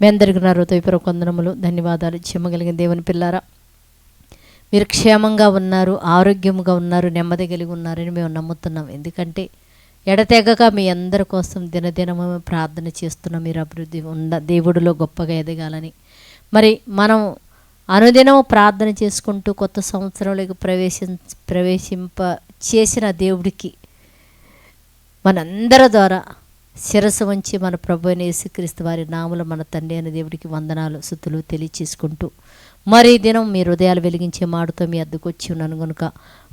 మీ అందరికీ నా హృదయపూర్వక వందనములు ధన్యవాదాలు. చెమ్మగలిగిన దేవుని పిల్లారా మీరు క్షేమంగా ఉన్నారు ఆరోగ్యంగా ఉన్నారు నెమ్మది కలిగి ఉన్నారని మేము నమ్ముతున్నాం. ఎందుకంటే ఎడతెగక మీ అందరి కోసం దినదినము మేము ప్రార్థన చేస్తున్నాం. మీరు అభివృద్ధి ఉన్న దేవుడిలో గొప్పగా ఎదగాలని. మరి మనం అనుదినం ప్రార్థన చేసుకుంటూ కొత్త సంవత్సరంలోకి ప్రవేశం ప్రవేశింప చేసిన దేవుడికి మనందరి ద్వారా శిరస్సు వంచి మన ప్రభు అయిన యేసుక్రీస్తు వారి నాములు మన తండ్రి అయిన దేవుడికి వందనాలు సుతులు తెలియచేసుకుంటూ మరి దినం మీ హృదయాలు వెలిగించే మాటతో మీ అద్దకు వచ్చి ఉన్నాను కనుక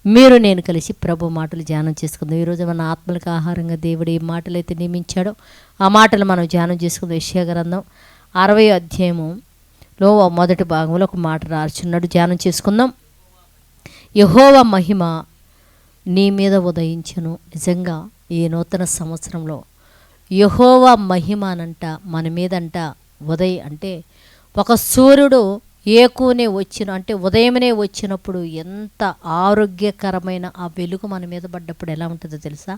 మీరు నేను కలిసి ప్రభు మాటలు ధ్యానం చేసుకుందాం. ఈరోజు మన ఆత్మలకు ఆహారంగా దేవుడు ఏ మాటలు అయితే నియమించాడో ఆ మాటలు మనం ధ్యానం చేసుకుందాం. యెషయా గ్రంథం అరవై అధ్యాయములో మొదటి భాగంలో ఒక మాట రాచున్నాడు ధ్యానం చేసుకుందాం. యహోవ మహిమ నీ మీద ఉదయించను. నిజంగా ఈ నూతన సంవత్సరంలో యహోవా మహిమ అనంట మన మీదంట ఉదయ్ అంటే ఒక సూర్యుడు ఏకునే వచ్చిన అంటే ఉదయమనే వచ్చినప్పుడు ఎంత ఆరోగ్యకరమైన ఆ వెలుగు మన మీద పడ్డప్పుడు ఎలా ఉంటుందో తెలుసా?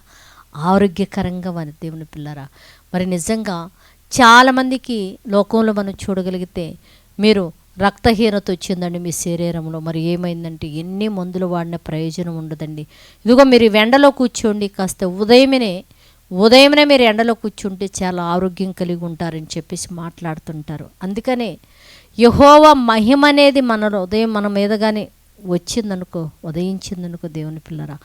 ఆరోగ్యకరంగా మన దేవుని పిల్లరా. మరి నిజంగా చాలామందికి లోకంలో మనం చూడగలిగితే మీరు రక్తహీనత వచ్చిందండి మీ శరీరంలో మరి ఏమైందంటే ఎన్ని మందులు వాడిన ప్రయోజనం ఉండదండి. ఇదిగో మీరు వెండలో ఎండలో కూర్చోండి కాస్త ఉదయమనే ఉదయమనే మీరు ఎండలో కూర్చుంటే చాలా ఆరోగ్యం కలిగి ఉంటారని చెప్పేసి మాట్లాడుతుంటారు. అందుకనే యహోవ మహిమ అనేది మన ఉదయం మన మీద కానీ వచ్చిందనుకో ఉదయించిందనుకో దేవుని పిల్లరా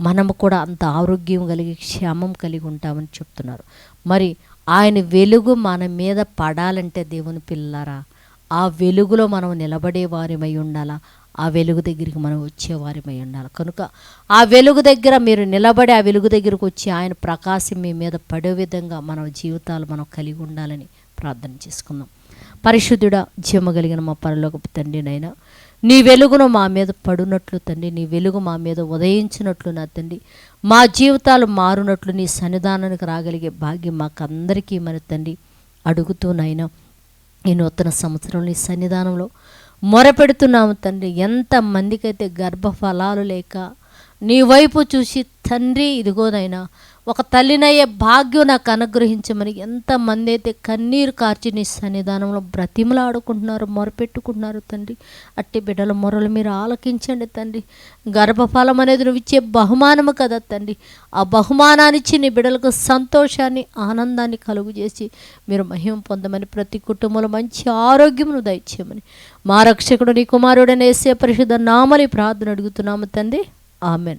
మనము కూడా అంత ఆరోగ్యం కలిగి క్షేమం కలిగి ఉంటామని చెప్తున్నారు. మరి ఆయన వెలుగు మన మీద పడాలంటే దేవుని పిల్లరా ఆ వెలుగులో మనం నిలబడే వారిమై ఉండాలా? ఆ వెలుగు దగ్గరికి మనం వచ్చేవారిమై ఉండాలి. కనుక ఆ వెలుగు దగ్గర మీరు నిలబడి ఆ వెలుగు దగ్గరకు వచ్చి ఆయన ప్రకాశం మీ మీద పడే విధంగా మన జీవితాలు మనం కలిగి ఉండాలని ప్రార్థన చేసుకుందాం. పరిశుద్ధుడా జీవగలిగిన మా పరలోకపు తండ్రి నైనా నీ వెలుగును మా మీద పడునట్లు తండ్రి నీ వెలుగు మా మీద ఉదయించినట్లు నా తండ్రి మా జీవితాలు మారునట్లు నీ సన్నిధానానికి రాగలిగే భాగ్యం మాకందరికీ మన తండ్రి అడుగుతూనైనా ఈ నూతన సంవత్సరం నీ సన్నిధానంలో మొరపెడుతున్నాము తండ్రి. ఎంత మందికైతే గర్భఫలాలు లేక నీ వైపు చూసి తండ్రి ఇదిగోనైనా ఒక తల్లినయ్యే భాగ్యం నాకు అనుగ్రహించమని ఎంతమంది అయితే కన్నీరు కార్చి నీ సన్నిధానంలో బ్రతిమలాడుకుంటున్నారు మొరపెట్టుకుంటున్నారు తండ్రి అట్టి బిడ్డల మొరలు మీరు ఆలకించండి తండ్రి. గర్భఫలం అనేది నువ్వు ఇచ్చే బహుమానము కదా తండ్రి. ఆ బహుమానాన్ని ఇచ్చి నీ బిడ్డలకు సంతోషాన్ని ఆనందాన్ని కలుగు చేసి మీరు మహిమ పొందమని ప్రతి కుటుంబంలో మంచి ఆరోగ్యమును దయచేయమని. మా రక్షకుడు నీ కుమారుడనే వేసే పరిశుద్ధ నామని ప్రార్థన అడుగుతున్నాము తండ్రి. ఆమెన్.